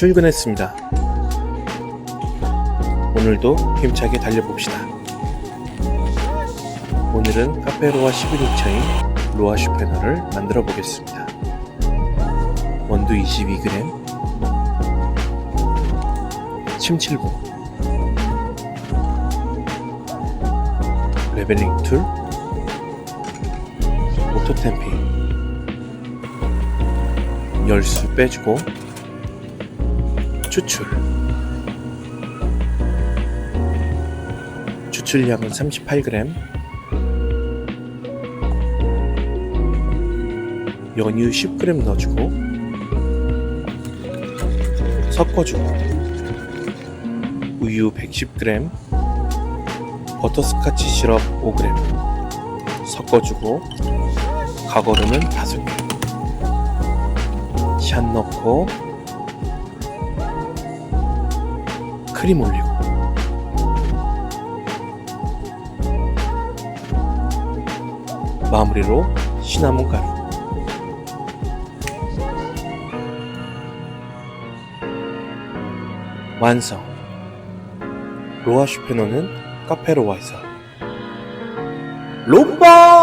출근했습니다. 오늘도 힘차게 달려봅시다. 오늘은 카페로아 11인차인 로아 슈페너를 만들어 보겠습니다. 원두 22g, 침칠보, 레벨링 툴, 오토 템핑, 열수 빼주고 추출. 추출량은 38g 연유 10g 넣어주고 섞어주고 우유 110g 버터스카치 시럽 5g 섞어주고 가거름은 5개 샷 넣고 크림 올리고. 마무리로 시나몬 가루. 완성. 로아 슈페너는 카페 로아에서. 롬바